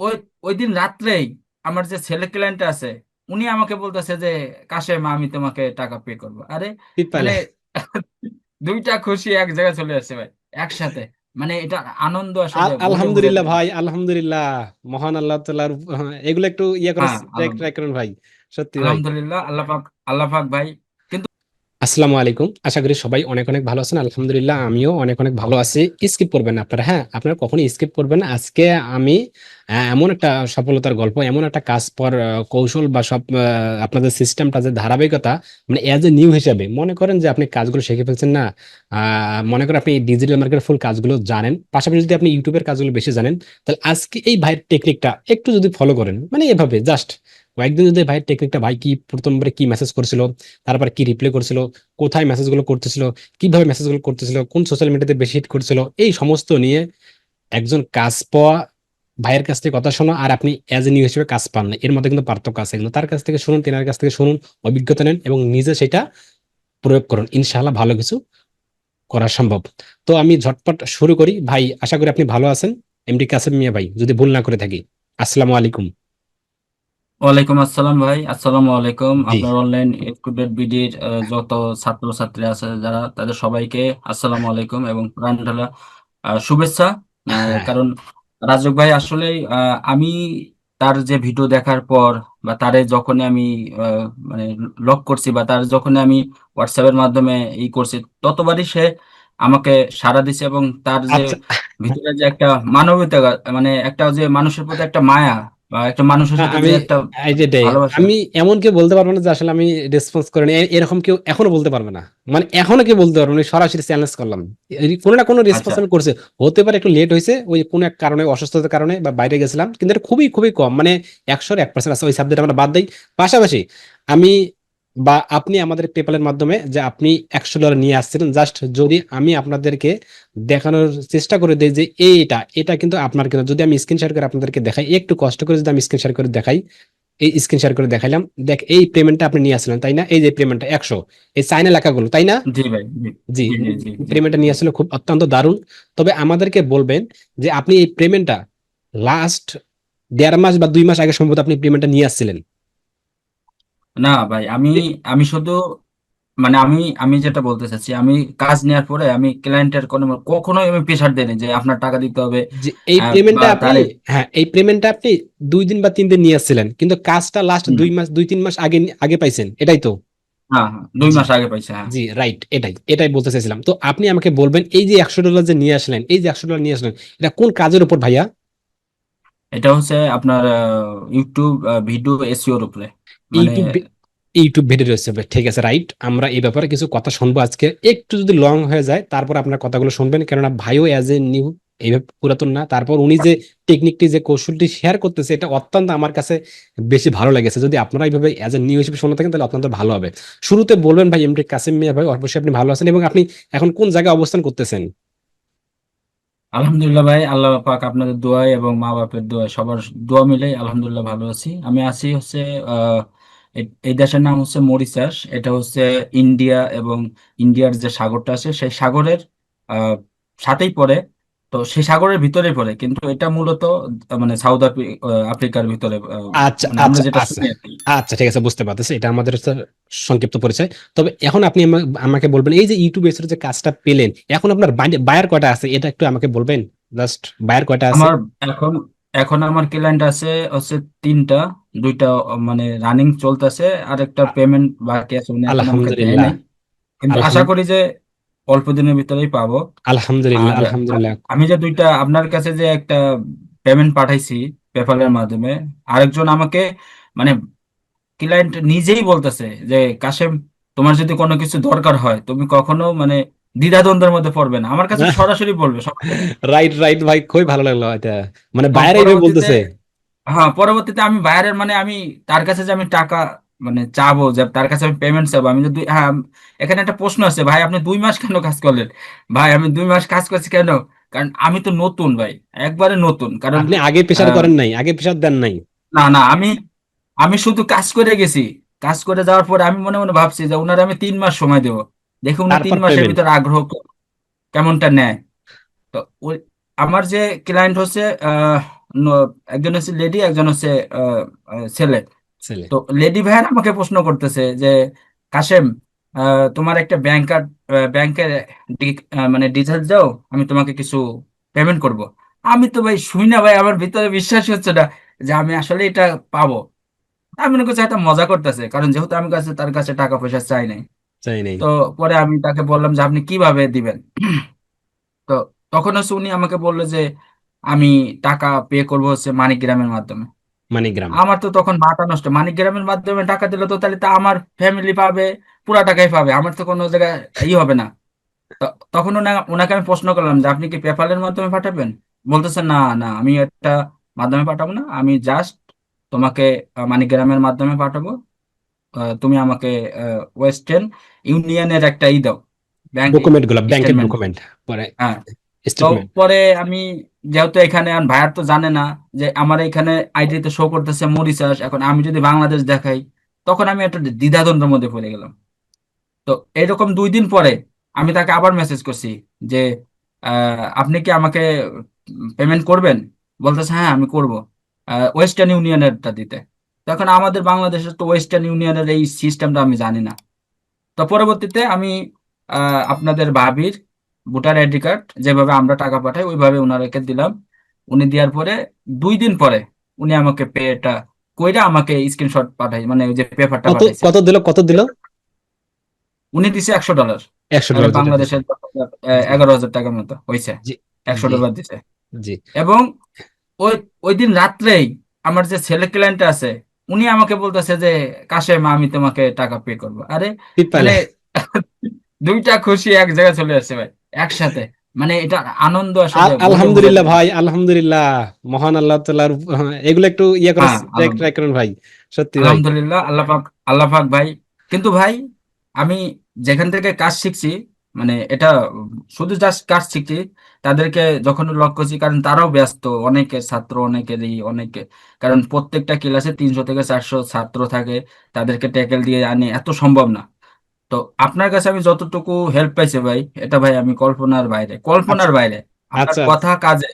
ওই ওই দিন রাত্রেই আমার যে ছেলে ক্লায়েন্ট আছে উনি আমাকে বলতেছে যে কাশেম আমি তোমাকে টাকা পে করব। আরে মানে দুইটা খুশি এক জায়গায় চলে আসছে ভাই একসাথে। মানে এটা আনন্দ আসলে আলহামদুলিল্লাহ ভাই আলহামদুলিল্লাহ। মহান আল্লাহ তাআলার হ্যাঁ, এগুলো একটু ইয়ে করে ট্রাই করেন ভাই সত্যি আলহামদুলিল্লাহ আল্লাহ পাক আল্লাহ পাক ভাই আসসালামু আলাইকুম। আশা করি সবাই অনেক অনেক ভালো আছেন। আলহামদুলিল্লাহ, আমিও অনেক অনেক ভালো আছি। স্কিপ করবেন না আপনারা হ্যাঁ? আপনারা কখনোই স্কিপ করবেন আজকে আমি এমন একটা সফলতার গল্প, এমন একটা কাজ পর কৌশল বা সব আপনাদের সিস্টেমটা যে ধারাবাহিকতা মানে অ্যাজ এ নিউ হিসাবে, মনে করেন যে আপনি কাজগুলো শিখে ফেলছেন না মনে করেন আপনি ডিজিটাল মার্কেট ফুল কাজগুলো জানেন। পাশাপাশি যদি আপনি ইউটিউবের কাজগুলো বেশি জানেন, তাহলে আজকে এই ভাইয়ের টেকনিকটা একটু যদি ফলো করেন মানে এভাবে জাস্ট কয়েকদিন যদি ভাই টেকনিকটা ভাই, কি প্রথমবারে কি মেসেজ করেছিল, তারপর কি রিপ্লাই করছিল, কোথায় মেসেজগুলো করতেছিল, কীভাবে মেসেজগুলো করতেছিল, কোন সোশ্যাল মিডিয়াতে বেশি হিট করছিল, এই সমস্ত নিয়ে একজন কাজ পাওয়া ভাইয়ের কাছ থেকে কথা শোনো, আর আপনি অ্যাজ এ নিউ হিসেবে কাজ পান না। এর মধ্যে কিন্তু পার্থক্য আছে। কিন্তু তার কাছ থেকে শুনুন, তেনার কাছ থেকে শুনুন, অভিজ্ঞতা নেন এবং নিজে সেটা প্রয়োগ করুন। ইনশাআল্লাহ ভালো কিছু করা সম্ভব। তো আমি ঝটপট শুরু করি। ভাই, আশা করি আপনি ভালো আছেন। এমডি কাসেম মিয়া ভাই, যদি ভুল না করে থাকি। আসসালামু আলাইকুম। ওয়ালাইকুম আসসালাম ভাই আসসালামু আলাইকুম। জি। আপনার অনলাইন স্টুডেন্ট বিডির যত ছাত্র ছাত্রী আছে যারা তাদের সবাইকে আসসালামু আলাইকুম এবং প্রাণ ঢালা আহ, শুভেচ্ছা। আহ, হ্যাঁ। কারণ রাজক ভাই আসলে আমি তার যে ভিডিও দেখার পর বা তারে যখন আমি আহ, মানে লক করছি বা তার যখন আমি হোয়াটসঅ্যাপের মাধ্যমে ই করছি ততবারই সে আমাকে সাড়া দিছে এবং তার যে আচ্ছা। ভিতরে যে একটা মানবতা মানে একটা যে মানুষের প্রতি একটা মায়া একটা মানুষের সাথে আমি একটা এমন কেউ বলতে পারব না যে আসলে আমি রেসপন্স করিনি। এরকম কেউ এখনও বলতে পারবে না। মানে এখনও কেউ বলতে পারব না সরাসরি চ্যালেঞ্জ করলাম। কোনো না কোনো রেসপন্স আচ্ছা। আমি করছে। হতে পারে একটু লেট হয়েছে ওই কোনো এক কারণে অসুস্থতার কারণে বা বাইরে গেছিলাম কিন্তু এটা খুবই খুবই কম। মানে একশোর এক পার্সেন্ট আছে ওই সাবজেক্ট আমরা বাদ দিই। পাশাপাশি আমি বা আপনি আমাদের পেপালের মাধ্যমে যে আপনি একশো ডলার নিয়ে আসছিলেন জাস্ট যদি আমি আপনাদেরকে দেখানোর চেষ্টা করে দিই যে এইটা এটা কিন্তু আপনার কিন্তু যদি আমি স্ক্রিন শেয়ার করে আপনাদেরকে দেখাই একটু কষ্ট করে যদি আমি স্ক্রিন শেয়ার করে দেখাই এই স্ক্রিন শেয়ার করে দেখাইলাম দেখ এই পেমেন্টটা আপনি নিয়ে আসলেন তাই না? এই যে পেমেন্টটা একশো। এই চাইনা লেখাগুলো তাই না? জি পেমেন্টটা নিয়ে আসলে খুব অত্যন্ত দারুণ। তবে আমাদেরকে বলবেন যে আপনি এই পেমেন্টটা লাস্ট দেড় মাস বা দুই মাস আগে সম্ভবত আপনি পেমেন্টটা নিয়ে আসছিলেন। না ভাই আমি আমি শুধু মানে আমি আমি যেটা বলতে চাচ্ছি আমি কাজ নেওয়ার পরে আমি ক্লায়েন্টের কোনো কখনোই আমি প্রেশার দেইনি যে আপনার টাকা দিতে হবে। যে এই আহ, বা পেমেন্টটা আপনি হ্যাঁ এই পেমেন্টটা আপনি দুই দিন বা তিন দিন নিয়ে আসছিলেন কিন্তু কাজটা লাস্ট হুম, দুই মাস দুই তিন মাস আগে আগে পাইছেন এটাই তো? হ্যাঁ হ্যাঁ দুই জি। মাস আগে পাইছে হ্যাঁ। জি রাইট এটাই এটাই বলতে চাইছিলাম। তো আপনি আমাকে বলবেন এই যে একশো ডলার যে নিয়ে আসলেন এই যে একশো ডলার নিয়ে আসলেন এটা কোন কাজের উপর ভাইয়া? এটা হচ্ছে আপনার আহ, ইউটিউব ভিডিও এসইওর উপরে। ইউটিউব ইউটিউব ভিডিও রয়েছে ঠিক আছে রাইট আমরা এই ব্যাপারে কিছু কথা শুনব আজকে। একটু যদি লং হয়ে যায় তারপর আপনার কথাগুলো শুনবেন। কেননা ভাইও অ্যাজ এ নিউ এইভাবে পুরাতন না। তারপর উনি যে টেকনিকটি যে কৌশলটি শেয়ার করতেছে এটা অত্যন্ত আমার কাছে বেশি ভালো লেগেছে। যদি আপনারা এইভাবে অ্যাজ এ নিউ হিসেবে শুনে থাকেন তাহলে অত্যন্ত ভালো হবে। শুরুতে বলবেন ভাই এমডি কাসিম মিয়া ভাই অবশ্যই আপনি ভালো আছেন এবং আপনি এখন কোন জায়গায় অবস্থান করতেছেন? আলহামদুলিল্লাহ ভাই আল্লাহ পাক আপনাদের দোয়ায় এবং মা বাপের দোয়ায় সবার দোয়া মিলে আলহামদুলিল্লাহ ভালো আছি। আমি আছি হচ্ছে আহ এই দেশের নাম হচ্ছে মরিশাস। এটা হচ্ছে ইন্ডিয়া এবং ইন্ডিয়ার যে সাগরটা আছে সেই সাগরের আহ সাথেই পড়ে। তো সেই সাগরের ভিতরে পড়ে কিন্তু এটা মূলত মানে সাউথ আফ্রি- আফ্রিকার ভিতরে আচ্ছা মানে আচ্ছা আচ্ছা। আচ্ছা ঠিক আছে বুঝতে পারতেছি। এটা আমাদের হচ্ছে সংক্ষিপ্ত পরিচয়। তবে এখন আপনি আমা- আমাকে বলবেন এই যে ইউটিউব এসে যে কাজটা পেলেন এখন আপনার বায়ার কয়টা আছে? এটা একটু আমাকে বলবেন? জাস্ট বায়ার কয়টা আছে? আমার এখন এখন আমার ক্লায়েন্ট আছে হচ্ছে তিনটা দুইটা মানে রানিং চলতেছে আর একটা পেমেন্ট বাকি আছে উনি এখন আমাকে দেয় আলহামদুলিল্লাহ। নাই। কিন্তু আশা করি যে অল্প দিনের ভিতরেই পাবো। আলহামদুলিল্লাহ আর আলহামদুলিল্লাহ। আমি যে দুইটা আপনার কাছে যে একটা পেমেন্ট পাঠাইছি পেপ্যালের মাধ্যমে আরেকজন আমাকে মানে ক্লায়েন্ট নিজেই বলতেছে যে কাশেম তোমার যদি কোনো কিছু দরকার হয় তুমি কখনো মানে দ্বিধাদ্বন্দ্বের মধ্যে পড়বে না আমার কাছে সরাসরি বলবে রাইট রাইট ভাই খুবই ভালো লাগল এটা। মানে বায়ার বলতেছে। হ্যাঁ পরবর্তীতে আমি বাইরের মানে আমি তার কাছে যে আমি টাকা মানে চাবো যে তার কাছে আমি পেমেন্ট চাবো আমি যদি হ্যাঁ এখানে একটা প্রশ্ন আছে ভাই আপনি দুই মাস কেন কাজ করলেন? ভাই আমি দুই মাস কাজ করছি কেন? কারণ আমি তো নতুন ভাই একবারে নতুন কারণ আপনি আগে প্রেশার করেন নাই আগে প্রেশার দেন নাই। না না আমি আমি শুধু কাজ করে গেছি। কাজ করে যাওয়ার পর আমি মনে মনে ভাবছি যে ওনার আমি তিন মাস সময় দেবো। দেখি উনি তিন মাসের ভিতরে আগ্রহ কেমনটা নেয়। তো ওই আমার যে ক্লায়েন্ট হচ্ছে একজন হচ্ছে লেডি একজন হচ্ছে ছেলে। তো লেডি ভাইয়ার আমাকে প্রশ্ন করতেছে যে কাশেম তোমার একটা ব্যাংকার ব্যাংকের মানে ডিটেলস দাও আমি তোমাকে কিছু পেমেন্ট করব। আমি তো ভাই শুই না ভাই আমার ভিতরে বিশ্বাস হচ্ছে না যে আমি আসলে এটা পাবো। আমি মনে করছি একটা মজা করতেছে কারণ যেহেতু আমি কাছে তার কাছে টাকা পয়সা চাই নাই। চাই নেই। তো পরে আমি তাকে বললাম যে আপনি কীভাবে দিবেন? তো তখন হচ্ছে উনি আমাকে বলল যে আমি টাকা পে করব হচ্ছে মানিগ্রামের মাধ্যমে। মানিগ্রাম আমার তো তখন মাথা নষ্ট। মানিগ্রামের মাধ্যমে টাকা দিলে তো তাহলে তো আমার ফ্যামিলি পাবে পুরা টাকাই পাবে। আমার তো কোনো জায়গায় ই হবে না। তখন ওনা- ওনাকে আমি প্রশ্ন করলাম যে আপনি কি পেপ্যালের মাধ্যমে পাঠাবেন? বলতেছে না না আমি একটা মাধ্যমে পাঠাবো না। আমি জাস্ট তোমাকে মানিগ্রামের মাধ্যমে পাঠাবো। তুমি আমাকে ওয়েস্টার্ন ইউনিয়নের একটা ই দাও। ব্যাংক ডকুমেন্টগুলো ব্যাংকের ডকুমেন্ট পরে হ্যাঁ। পরে আমি যেহেতু এখানে ভাইয়ার তো জানে না যে আমার এখানে আইডিতে শো করতেছে মরিশাস এখন আমি যদি বাংলাদেশ দেখাই তখন আমি একটা দ্বিধাদ্বন্দ্বের মধ্যে পড়ে গেলাম। তো এরকম দুই দিন পরে আমি তাকে আবার মেসেজ করছি যে আপনি কি আমাকে পেমেন্ট করবেন? বলতেছে হ্যাঁ আমি করব। ওয়েস্টার্ন ইউনিয়নেরটা দিতে। তখন আমাদের বাংলাদেশের তো ওয়েস্টার্ন ইউনিয়নের এই সিস্টেমটা আমি জানি না। তো পরবর্তীতে আমি আপনাদের ভাবির ভোটার আইডি কার্ড যেভাবে আমরা টাকা পাঠাই ওইভাবে ওনাকে দিলাম। উনি দেওয়ার পরে দুই দিন পরে উনি আমাকে পেটা কইরা আমাকে স্ক্রিনশট পাঠাই মানে ওই যে পেপারটা কত দিল কত দিল? উনি দিছে একশো ডলার একশো ডলার বাংলাদেশের এগারো হাজার টাকার মতো হয়েছে একশো ডলার দিছে। এবং ওই ওই দিন রাত্রেই আমার যে ছেলে ক্লায়েন্ট আছে উনি আমাকে বলতেছে যে কাশেম আমি তোমাকে টাকা পে করব। আরে মানে দুইটা খুশি এক জায়গায় চলে আসছে ভাই একসাথে। মানে এটা আনন্দ আসলে আলহামদুলিল্লাহ ভাই আলহামদুলিল্লাহ। মহান আল্লাহ তাআলার এগুলো একটু ইয়ে করে হ্যাঁ করেন ভাই সত্যি আলহামদুলিল্লাহ আল্লাহ পাক আল্লাহ পাক ভাই। কিন্তু ভাই আমি যেখান থেকে কাজ শিখছি মানে এটা শুধু জাস্ট কাজ শিখছি তাদেরকে যখন লক করছি কারণ তারাও ব্যস্ত অনেকে ছাত্র অনেকেরই অনেকে কারণ প্রত্যেকটা ক্লাসে তিনশো থেকে চারশো ছাত্র থাকে তাদেরকে ট্যাকেল দিয়ে আনি এত সম্ভব না। তো আপনার কাছে আমি যতটুকু হেল্প পাইছি ভাই এটা ভাই আমি কল্পনার বাইরে আচ্ছা কল্পনার বাইরে আপনার আচ্ছা। কথা কাজে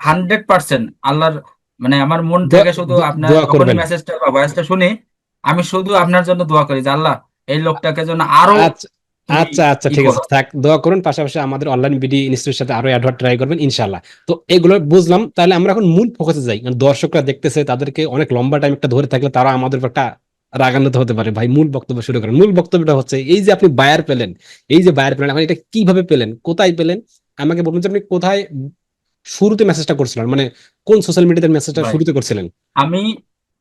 হান্ড্রেড পার্সেন্ট আল্লাহর মানে আমার মন থেকে শুধু আপনার মেসেজটা বা ভয়েসটা শুনি আমি শুধু আপনার জন্য দোয়া করি যে আল্লাহ এই লোকটাকে যেন আরও আচ্ছা আচ্ছা ঠিক আছে। থাক দোয়া করুন পাশাপাশি আমাদের অনলাইন বিডি ইনস্টিটিউটের সাথে আরও অ্যাডভার্ট ট্রাই করবেন ইনশাল্লাহ তো এগুলো বুঝলাম তাহলে আমরা এখন মূল ফোকাসে যাই। কারণ দর্শকরা দেখতেছে তাদেরকে অনেক লম্বা টাইম একটা ধরে থাকলে তারা আমাদের একটা রাগান্বিত হতে পারে। ভাই মূল বক্তব্য শুরু করেন। মূল বক্তব্যটা হচ্ছে এই যে আপনি বায়ার পেলেন এই যে বায়ার পেলেন এখন এটা কীভাবে পেলেন কোথায় পেলেন? আমাকে বলুন যে আপনি কোথায় শুরুতে মেসেজটা করছিলেন? মানে কোন সোশ্যাল মিডিয়াতে মেসেজটা শুরুতে করছিলেন? আমি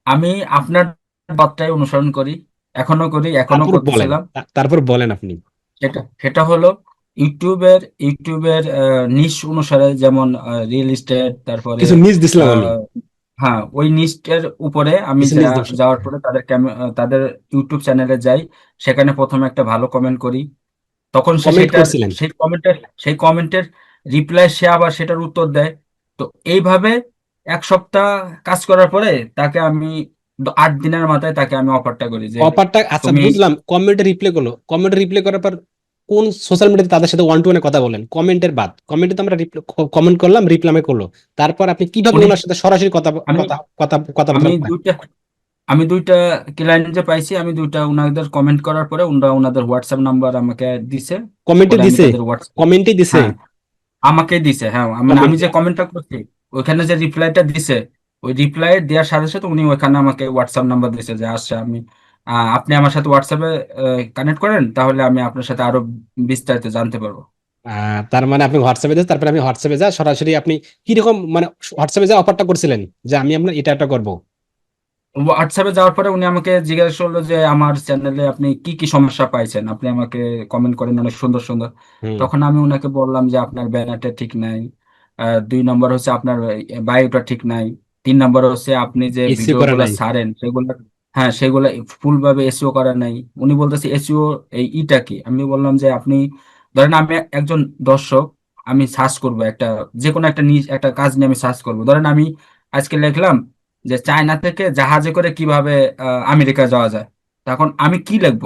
আমি আপনার পথটাই অনুসরণ করি এখনও করি এখনও করতেছিলাম। তারপর বলেন আপনি। সেটা সেটা হলো ইউটিউবের ইউটিউবের নিশ অনুসারে যেমন রিয়েল এস্টেট তারপরে কিছু নিজ দিছিলাম আমি হ্যাঁ ওই নিস্টের উপরে আমি যাওয়ার পরে আহ, তাদের ইউটিউব চ্যানেলে যাই সেখানে প্রথমে একটা ভালো কমেন্ট করি। তখন সে কমেন্ট সেই কমেন্টের সেই কমেন্টের রিপ্লাই সে আবার সেটার উত্তর দেয়। তো এইভাবে এক সপ্তাহ কাজ করার পরে তাকে আমি আট দিনের মাথায় তাকে আমি অফারটা করি যে অফারটা আচ্ছা বুঝলাম। কমেন্টে রিপ্লাই করল। কমেন্টে রিপ্লে করার পর কোন সোশ্যাল মিডিয়াতে তাদের সাথে ওয়ান টু ওয়ানে কথা বলেন? কমেন্টের বাদ। কমেন্টে তো আমরা কমেন্ট করলাম রিপ্লাই করল। তারপর আপনি কীভাবে ওনার সাথে সরাসরি কথা কথা কথা আমি দুইটা আমি দুইটা ক্লায়েন্ট যে পাইছি আমি দুইটা ওনাদের কমেন্ট করার পরে ওনারা ওনাদের হোয়াটসঅ্যাপ নাম্বার আমাকে দিছে। কমেন্টে দিছে? কমেন্টে দিছে? হ্যাঁ আমাকে দিছে হ্যাঁ। মানে আমি যে কমেন্টটা করছি ওখানে যে রিপ্লাইটা দিছে ওই রিপ্লাই দেওয়ার সাথে সাথে উনি ওইখানে আমাকে হোয়াটসঅ্যাপ নাম্বার দিয়েছে যে আচ্ছা আমি আপনি আমার সাথে হোয়াটসঅ্যাপে কানেক্ট করেন তাহলে আমি আপনার সাথে আরও বিস্তারিত জানতে পারব। তার মানে আপনি হোয়াটসঅ্যাপে দেন তারপরে আমি হোয়াটসঅ্যাপে যা সরাসরি আপনি কীরকম মানে হোয়াটসঅ্যাপে যা অফারটা করছিলেন? যে আমি আপনার এটা এটা করব? হোয়াটসঅ্যাপে যাওয়ার পরে উনি আমাকে জিজ্ঞাসা করল যে আমার চ্যানেলে আপনি কি কি সমস্যা পাইছেন? আপনি আমাকে কমেন্ট করেন অনেক সুন্দর সুন্দর। তখন আমি ওনাকে বললাম যে আপনার ব্যানারটা ঠিক নাই দুই নম্বর হচ্ছে আপনার বায়োটা ঠিক নাই। তিন নম্বর হচ্ছে আপনি যে ভিডিওগুলো ছাড়েন সেগুলো হ্যাঁ সেগুলো ফুল ভাবে এসইও করা নাই। উনি বলতেছে এসইও এই ইটা কি? আমি বললাম যে আপনি ধরেন আমি একজন দর্শক আমি সার্চ করব একটা যে কোনো একটা নিজ একটা কাজ নিয়ে আমি সার্চ করব। ধরেন আমি আজকে লিখলাম যে চায়না থেকে জাহাজে করে কীভাবে আমেরিকা যাওয়া যায়? তখন আমি কি লিখব?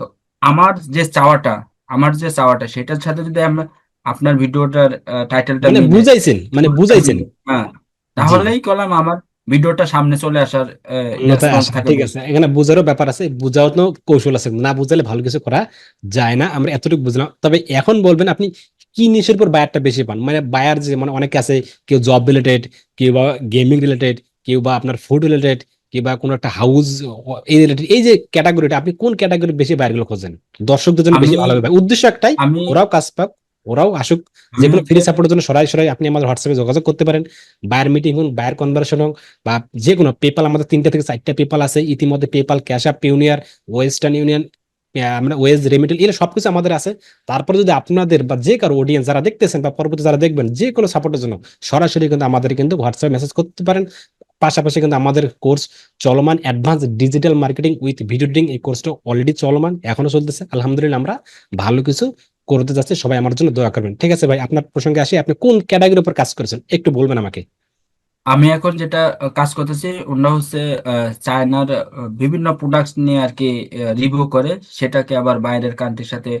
তো আমার যে চাওয়াটা আমার যে চাওয়াটা সেটার সাথে যদি আমরা আপনার ভিডিওটার টাইটেলটা মানে বুঝাইছেন মানে বুঝাইছেন। হ্যাঁ। তাহলেই কলাম আমার ভিডিওটা সামনে চলে আসার ঠিক আছে। এখানে বুঝারও ব্যাপার আছে বুঝাও তো কৌশল আছে না বুঝালে ভালো কিছু করা যায় না আমরা এতটুকু বুঝলাম। তবে এখন বলবেন আপনি কি নিশের উপর বায়ারটা বেশি পান? মানে বায়ার যে মানে অনেকে আছে কেউ জব রিলেটেড কেউ বা গেমিং রিলেটেড কেউ বা আপনার ফুড রিলেটেড কেউ বা কোনো একটা হাউস এই রিলেটেড এই যে ক্যাটাগরিটা আপনি কোন ক্যাটাগরি বেশি বায়ারগুলো খোঁজেন? দর্শকদের জন্য বেশি ভালো হবে। উদ্দেশ্য একটাই ওরাও কাজ পাক ওরাও আসুক। যেগুলো ফ্রি সাপোর্টের জন্য সরাসরি আপনি আমাদের হোয়াটসঅ্যাপে যোগাযোগ করতে পারেন। বায়ার মিটিং হোক বায়ার কনভার্সন হোক বা যে কোনো পেপাল আমাদের তিনটা থেকে চারটা পেপাল আছে। ইতিমধ্যে PayPal Cash App Payoneer Western Union আমরা ওয়েজ রেমিটেল এগুলো সবকিছু আমাদের আছে। তারপরে যদি আপনাদের বা যে কারও অডিয়েন্স যারা দেখতেছেন বা পরবর্তী যারা দেখবেন যে কোনো সাপোর্টের জন্য সরাসরি কিন্তু আমাদের কিন্তু হোয়াটসঅ্যাপে মেসেজ করতে পারেন। পাশাপাশি কিন্তু আমাদের কোর্স চলমান advance digital marketing with video ding এই কোর্সটা অলরেডি চলমান এখনও চলতেছে। আলহামদুলিল্লাহ আমরা ভালো কিছু করতে যাচ্ছি সবাই আমার জন্য দোয়া করবেন। ঠিক আছে ভাই আপনার প্রসঙ্গে আসি আপনি কোন ক্যাটাগরির উপর কাজ করেছেন? একটু বলবেন আমাকে। আমি এখন যেটা কাজ করতেছি ওটা হচ্ছে চায়নার বিভিন্ন প্রোডাক্টস নিয়ে আর কি রিভিউ করে সেটাকে আবার বাইরের কান্ট্রির সাথে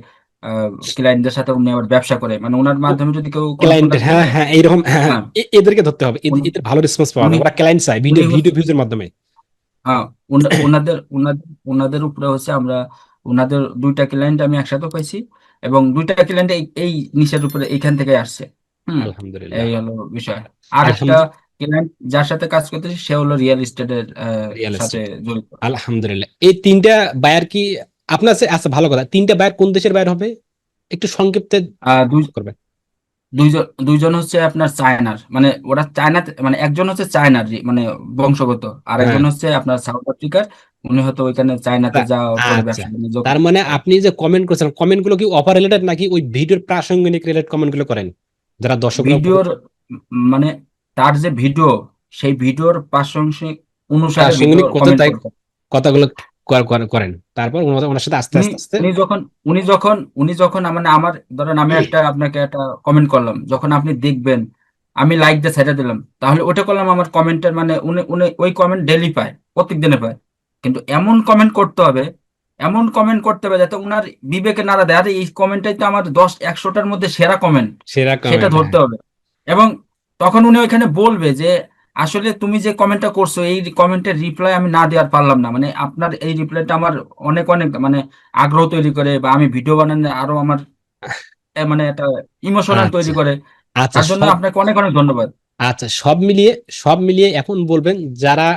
ক্লায়েন্টদের সাথে উনি আবার ব্যবসা করে। মানে ওনার মাধ্যমে যদি কেউ ক্লায়েন্ট হ্যাঁ হ্যাঁ এইরকম হ্যাঁ হ্যাঁ, হ্যাঁ। এদেরকে ধরতে হবে। এদের ভালো রেসপন্স পাওয়া যায় ওরা ক্লায়েন্ট চায় ভিডিও ভিডিও ভিউজের মাধ্যমে। হ্যাঁ ওনাদের ওনাদের ওনাদের উপরে হচ্ছে আমরা ওনাদের দুইটা ক্লায়েন্ট আমি একসাথে পাইছি। এবং দুইটা ক্লায়েন্ট এই নিচের উপরে এখান থেকে আসছে। হুম আলহামদুলিল্লাহ। এই হলো বিষয়। আর একটা। ক্লায়েন্ট যার সাথে কাজ করতেছে সে হলো রিয়েল এস্টেটের সাথে জড়িত। আলহামদুলিল্লাহ। এই তিনটা বায়ার কি আপনার আচ্ছা ভালো কথা। তিনটা বায়ার কোন দেশের বায়ার হবে? একটু সংক্ষিপ্তে করবেন। দুইজন দুইজন হচ্ছে আপনার চায়নার মানে ওরা চায়নাতে মানে একজন হচ্ছে চায়নার মানে বংশগত আর একজন হ্যাঁ। হচ্ছে আপনার সাউথ আফ্রিকার উনি হয়তো ওইখানে চায়নাতে পরে আচ্ছা। তার মানে আপনি যে কমেন্ট করছেন কমেন্টগুলো কি অফার রিলেটেড নাকি ওই ভিডিওর প্রাসঙ্গিক রিলেটেড কমেন্টগুলো করেন যারা দর্শক ভিডিওর মানে তার যে ভিডিও সেই ভিডিওর প্রাসঙ্গিক অনুসারে। কথাগুলো করেন। তারপর ওনার সাথে আস্তে আস্তে আস্তে উনি যখন উনি যখন উনি যখন মানে আমার ধরেন আমি একটা আপনাকে একটা কমেন্ট করলাম। যখন আপনি দেখবেন আমি লাইক দিয়ে ছেড়ে দিলাম তাহলে ওটা করলাম আমার কমেন্টের মানে উনি উনি ওই কমেন্ট ডেলি পায় প্রত্যেক দিনে পায়। কিন্তু এমন কমেন্ট করতে হবে এমন কমেন্ট করতে হবে যাতে উনার বিবেকে নাড়া দেয়। আরে এই কমেন্টটাই তো আমার দশ একশোটার মধ্যে সেরা কমেন্ট সেরা সেটা ধরতে হবে। এবং তখন উনি ওইখানে বলবে যে আসলে তুমি যে কমেন্টটা করছ এই কমেন্টের রিপ্লাই আমি না দেওয়ার পারলাম না। মানে আপনার এই রিপ্লাইটা আমার অনেক অনেক মানে আগ্রহ তৈরি করে বা আমি ভিডিও বানানো আরও আমার মানে একটা ইমোশনাল তৈরি আচ্ছা। করে। আচ্ছা তার জন্য আপনাকে অনেক অনেক ধন্যবাদ। আচ্ছা সব মিলিয়ে সব মিলিয়ে এখন বলবেন যারা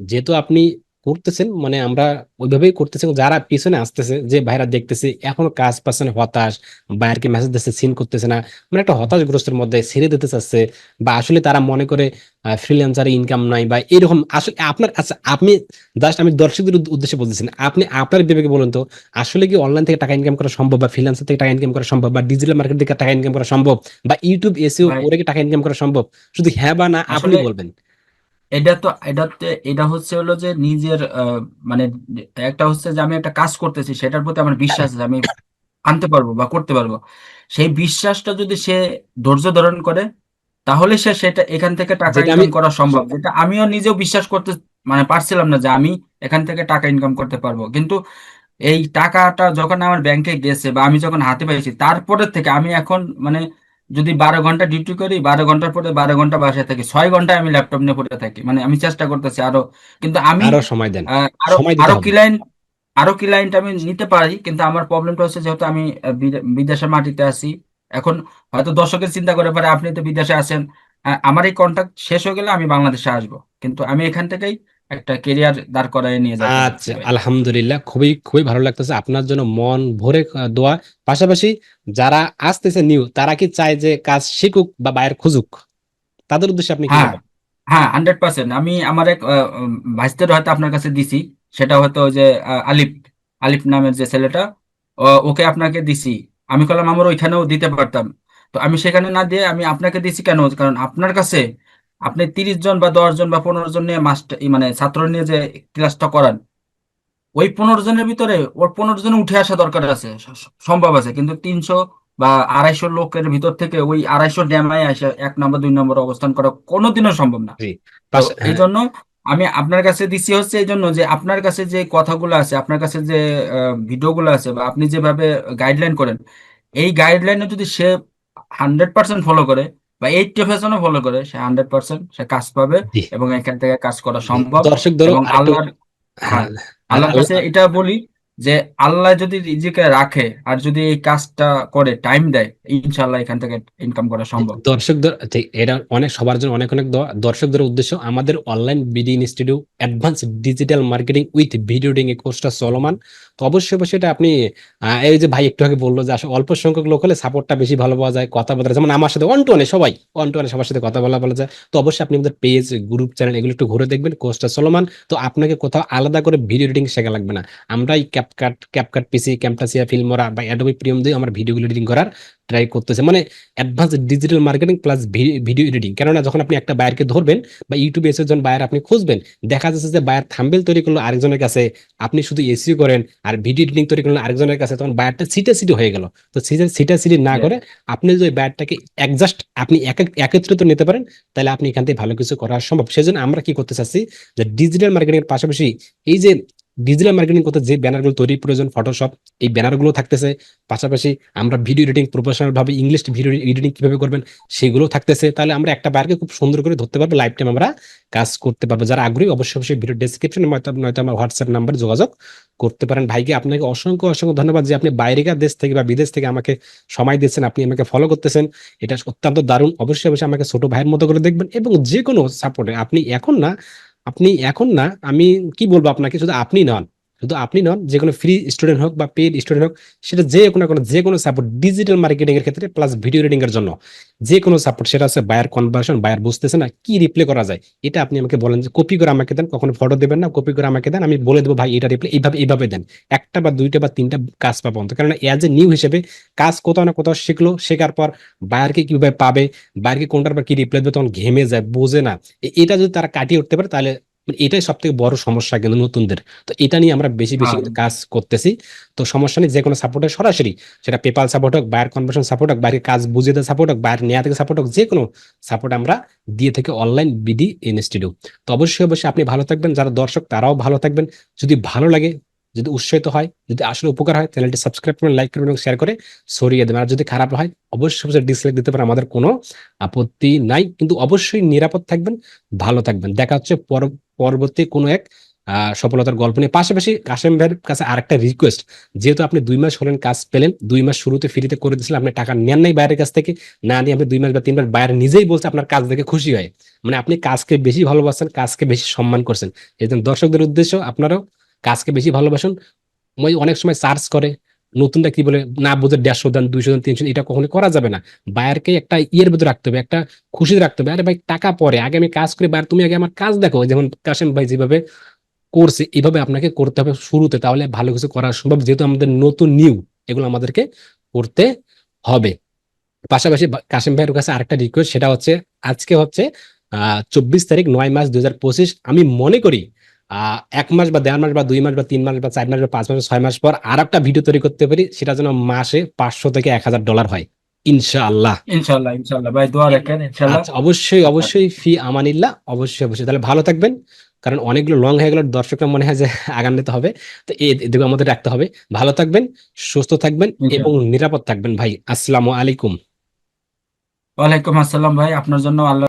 যেহেতু আপনি করতেছেন মানে আমরা ওইভাবেই করতেছি যারা পিছনে আসতেছে যে ভাইরা দেখতেছে এখনও কাজ পাচ্ছে না হতাশ বাইরকে মেসেজ দিচ্ছে সিন করতেছে না মানে একটা হতাশগ্রস্তের মধ্যে ছেড়ে দিতে চাচ্ছে বা আসলে তারা মনে করে ফ্রিল্যান্সারে ইনকাম নাই বা এরকম আসলে আপনার আচ্ছা আপনি জাস্ট আমি দর্শকদের উদ্দেশ্যে বলতেছি না আপনি আপনার বিবেকে বলুন তো আসলে কি অনলাইন থেকে টাকা ইনকাম করা সম্ভব বা ফ্রিল্যান্সার থেকে টাকা ইনকাম করা সম্ভব বা ডিজিটাল মার্কেট থেকে টাকা ইনকাম করা সম্ভব বা ইউটিউব এসিও করে কি টাকা ইনকাম করা সম্ভব? শুধু হ্যাঁ বা না আপনি বলবেন? এটা তো এটাতে এটা হচ্ছে হলো যে নিজের মানে একটা হচ্ছে যে আমি একটা কাজ করতেছি সেটার প্রতি আমার বিশ্বাস আছে আমি আনতে পারব বা করতে পারব। সেই বিশ্বাসটা যদি সে ধৈর্য ধারণ করে তাহলে সে সেটা এখান থেকে টাকা ইনকাম করা সম্ভব। যেটা আমিও নিজেও বিশ্বাস করতে মানে পারছিলাম না যে আমি এখান থেকে টাকা ইনকাম করতে পারব। কিন্তু এই টাকাটা যখন আমার ব্যাংকে গেছে বা আমি যখন হাতে পাইছি তারপরের থেকে আমি এখন মানে যদি বারো ঘণ্টা ডিউটি করি বারো ঘণ্টার পরে বারো ঘণ্টা বাসায় থাকি। ছয় ঘণ্টা আমি ল্যাপটপ নিয়ে পড়ে থাকি। মানে আমি চেষ্টা করতেছি আরও কিন্তু আমি আরও সময় দেন। আরও সময় দিতে আরও হবে। ক্লায়েন্ট আরও ক্লায়েন্ট আমি নিতে পারি কিন্তু আমার প্রবলেমটা হচ্ছে যেহেতু আমি বিদে- বিদেশের মাটিতে আছি। এখন হয়তো দর্শকের চিন্তা করে পারে আপনি তো বিদেশে আছেন। আমার এই কন্ট্যাক্ট শেষ হয়ে গেলে আমি বাংলাদেশে আসব। কিন্তু আমি এখান থেকেই একটা কেরিয়ার দাঁড় করায় নিয়ে যাব। আচ্ছা আলহামদুলিল্লাহ। খুবই খুবই ভালো লাগতেছে। আপনার জন্য মন ভরে দোয়া। পাশাপাশি যারা আসতেছে নিউ তারা কি চায় যে কাজ শিখুক বা বাইরে খুঁজুক? তাদের উদ্দেশ্যে আপনি কি হ্যাঁ বলবেন? হ্যাঁ হান্ড্রেড পার্সেন্ট আমি আমার এক ভাইস্তের হয়তো আপনার কাছে দিছি। সেটা হয়তো যে আলিফ আলিফ নামের যে ছেলেটা ওকে আপনাকে দিছি। আমি বললাম আমার ওইখানেও দিতে পারতাম। তো আমি সেখানে না দিয়ে আমি আপনাকে দিছি কেন? কারণ আপনার কাছে আপনি তিরিশ জন বা দশ জন বা পনেরো জন নিয়ে মাস্টার মানে ছাত্র নিয়ে যে ক্লাসটা করান ওই পনেরো জনের ভিতরে ওর পনেরো জন উঠে আসা দরকার আছে সম্ভব আছে। কিন্তু তিনশো বা আড়াইশো লোকের ভিতর থেকে ওই আড়াইশো ড্যামায় আসে এক নম্বর দুই নম্বর অবস্থান করা কোনোদিনও সম্ভব না। পাশ- এই হ্যাঁ, জন্য আমি আপনার কাছে দিচ্ছি হচ্ছে এই জন্য যে আপনার কাছে যে কথাগুলো আছে আপনার কাছে যে ভিডিওগুলো আছে বা আপনি যেভাবে গাইডলাইন করেন এই গাইডলাইনে যদি সে হান্ড্রেড পার্সেন্ট ফলো করে বা এইটটি পার্সেন্টও ফলো করে সে হান্ড্রেড পার্সেন্ট সে কাজ পাবে এবং এখান থেকে কাজ করা সম্ভব দর্শক ধরুন আল্লাহর হ্যাঁ হ্যাঁ আল্লাহর আল্লাহ কাছে এটা বলি যে আল্লাহ যদি রিজিকে রাখে আর যদি এই কাজটা করে টাইম দেয়, ইনশাআল্লাহ এখান থেকে ইনকাম করা সম্ভব। দর্শকদের এটা অনেক, সবার জন্য অনেক অনেক। দর্শকদের উদ্দেশ্য, আমাদের online BD institute advance digital marketing with video editing এই কোর্সটা চলমান। তো অবশ্যই অবশ্যই এটা আপনি এই যে ভাই একটু আগে বলল যে আসলে অল্প সংখ্যক লোক হলে সাপোর্টটা বেশি ভালো পাওয়া যায়, কথা বলা যেমন আমার সাথে ওয়ান টু ওয়ানে সবাই ওয়ান টু ওয়ানে সবার সাথে কথা বলা বলা যায়। তো অবশ্যই আপনি আমাদের পেজ গ্রুপ চ্যানেল এগুলো একটু ঘুরে দেখবেন কোর্সটা চলমান। তো আপনাকে কোথাও আলাদা করে ভিডিও এডিটিং শেখা লাগবে না। আমরাই CapCut CapCut PC Camtasia Filmora বা অ্যাডোবি প্রিমিয়াম দিয়ে আমার ভিডিওগুলো এডিটিং করার ট্রাই করতেছে। মানে advance digital marketing plus video editing কেননা যখন আপনি একটা বায়ারকে ধরবেন বা ইউটিউবে এসে যখন বায়ার আপনি খুঁজবেন দেখা যাচ্ছে যে বায়ার থাম্বেল তৈরি করল আরেকজনের কাছে আপনি শুধু এসিও করেন আর ভিডিও এডিটিং তৈরি করলেন আরেকজনের কাছে তখন বায়ারটা সিটা সিটি হয়ে গেল। তো সিটা সিটি না করে আপনি যদি বায়ারটাকে একজাস্ট আপনি এক এক- একত্রিত নিতে পারেন তাহলে আপনি এখান থেকে ভালো কিছু করা সম্ভব। সেজন্য আমরা কি করতে চাচ্ছি যে ডিজিটাল মার্কেটিং এর পাশাপাশি এই যে ডিজিটাল মার্কেটিং করতে যে ব্যানারগুলো তৈরি প্রয়োজন ফটোশপ এই ব্যানারগুলো থাকতেছে। পাশাপাশি আমরা ভিডিও এডিটিং প্রফেশনাল ভাবে ইংলিশ ভিডিও এডিটিং কীভাবে করবেন সেগুলো থাকতেছে। তাহলে আমরা একটা বারকে খুব সুন্দর করে ধরতে পারব লাইফ টাইম আমরা কাজ করতে পারব। যারা আগ্রহী, অবশ্যই অবশ্যই ভিডিও ডেসক্রিপশনে নয়তো আমার হোয়াটসঅ্যাপ নাম্বার যোগাযোগ করতে পারেন। ভাইকে আপনাকে অসংখ্য অসংখ্য ধন্যবাদ যে আপনি বাইরেকার দেশ থেকে বা বিদেশ থেকে আমাকে সময় দিচ্ছেন আপনি আমাকে ফলো করতেছেন। এটা অত্যন্ত দারুণ। অবশ্যই অবশ্যই আমাকে ছোট ভাইয়ের মতো করে দেখবেন এবং যে কোনো সাপোর্টে আপনি এখন না আপনি এখন না আমি কি বলব আপনাকে শুধু আপনি নন। শুধু আপনি নন, যে কোনো ফ্রি স্টুডেন্ট হোক বা পেড স্টুডেন্ট হোক, সেটা যে কোনো কোনো, যে কোনো সাপোর্ট ডিজিটাল মার্কেটিং এর ক্ষেত্রে প্লাস ভিডিও রিডিং এর জন্য। যে কোনো সাপোর্ট সেটা হচ্ছে বায়ার কনভার্সন বায়ার বুঝতেছে না কি রিপ্লে করা যায়। এটা আপনি আমাকে বলেন যে কপি করে আমাকে দেন, কখনো ফটো দেবেন না কপি করে আমাকে দেন, আমি বলে দেবো, ভাই, এটা রিপ্লে এইভাবে এইভাবে দেন। একটা বা দুইটা বা তিনটা কাজ পাবো অন্তত। কারণ এজ এ নিউ হিসেবে কাজ কোথাও না কোথাও শিখলো, শেখার পর বায়ারকে কীভাবে পাবে বায়ারকে কোনটার পর কি রিপ্লাই দেবে, তখন ঘেমে যায়, বোঝে না। এটা যদি তারা কাটিয়ে উঠতে পারে, তাহলে মানে এটাই সব থেকে বড় সমস্যা কিন্তু নতুনদের। তো এটা নিয়ে আমরা বেশি বেশি হ্যাঁ। কাজ করতেছি। তো সমস্যা নেই যে কোনো সাপোর্টের সরাসরি সেটা পেপাল সাপোর্ট হোক বায়ার কনভার্সন সাপোর্ট হোক বাইরের কাজ বুঝিয়ে দেওয়া সাপোর্ট হোক বায়ার নেওয়া থেকে সাপোর্ট হোক যে কোনো সাপোর্ট আমরা দিয়ে থেকে অনলাইন বিডি ইনস্টিটিউট তো অবশ্যই অবশ্যই আপনি ভালো থাকবেন। যারা দর্শক তারাও ভালো থাকবেন। যদি ভালো লাগে যদি উৎসাহিত হয় যদি আসলে উপকার হয় চ্যানেলটি সাবস্ক্রাইব করবেন লাইক করবেন এবং শেয়ার করে সরিয়ে দেবেন। আর যদি খারাপ হয় অবশ্যই অবশ্যই ডিসলাইক দিতে পারে আমাদের কোনো আপত্তি নাই। কিন্তু অবশ্যই নিরাপদ থাকবেন ভালো থাকবেন। দেখা হচ্ছে পর- পরবর্তী কোনো এক সফলতার গল্প নিয়ে। পাশাপাশি কাশেম ভাইয়ের কাছে আরেকটা রিকোয়েস্ট যেহেতু আপনি দুই মাস হলেন কাজ পেলেন, দুই মাস শুরুতে ফ্রিতে করে দিয়েছিলেন, আপনি টাকা নেন নাই বাইরের কাছ থেকে, না নিয়ে আপনি দুই মাস বা তিন মাস বাইরে নিজেই বলছে আপনার কাজ দেখে খুশি হয়। মানে আপনি কাজকে বেশি ভালোবাসেন কাজকে বেশি সম্মান করছেন। এই দর্শকদের উদ্দেশ্য আপনারাও কাজকে বেশি ভালোবাসুন। অনেক সময় চার্জ করে নতুনটা কি বলে, না বুঝে দেড়শো দেন, দুইশো দেন, তিনশো এটা কখনো করা যাবে না। বায়ারকে একটা ইয়ের ভিতরে রাখতে হবে, একটা খুশি রাখতে হবে। আরে ভাই, টাকা পরে, আগে আমি কাজ করি, বায়ার, তুমি আগে আমার কাজ দেখো। যেমন কাশেম ভাই যেভাবে করছে এভাবে আপনাকে করতে হবে শুরুতে, তাহলে ভালো কিছু করা সম্ভব, যেহেতু আমাদের নতুন, নিউ, এগুলো আমাদেরকে করতে হবে। পাশাপাশি কাশেম ভাইয়ের কাছে আরেকটা রিকোয়েস্ট সেটা হচ্ছে, আজকে হচ্ছে, আহ, চব্বিশ তারিখ নয় মাস দুই হাজার পঁচিশ, আমি মনে করি এক মাস বা দেড় মাস বা দুই মাস বা তিন মাস বা চার মাস বা পাঁচ মাস ছয় মাস পর আর একটা ভিডিও তৈরি করতে পারি সেটা যেন মাসে পাঁচশো থেকে এক হাজার ডলার হয়। ইনশাআল্লাহ। ইনশাআল্লাহ ইনশাআল্লাহ। ভাই দোয়া রাখেন ইনশাআল্লাহ। আচ্ছা অবশ্যই অবশ্যই। ফি আমানিল্লাহ অবশ্যই অবশ্যই। তাহলে ভালো থাকবেন কারণ অনেকগুলো লং হয়ে গেল দর্শকরা মনে হয় যে আগান নিতে হবে। তো এই এদিকে আমাদের রাখতে হবে। ভালো থাকবেন সুস্থ থাকবেন এবং নিরাপদ থাকবেন ভাই। আসসালামু আলাইকুম। ওয়ালাইকুম আসসালাম ভাই। আপনার জন্য আল্লাহ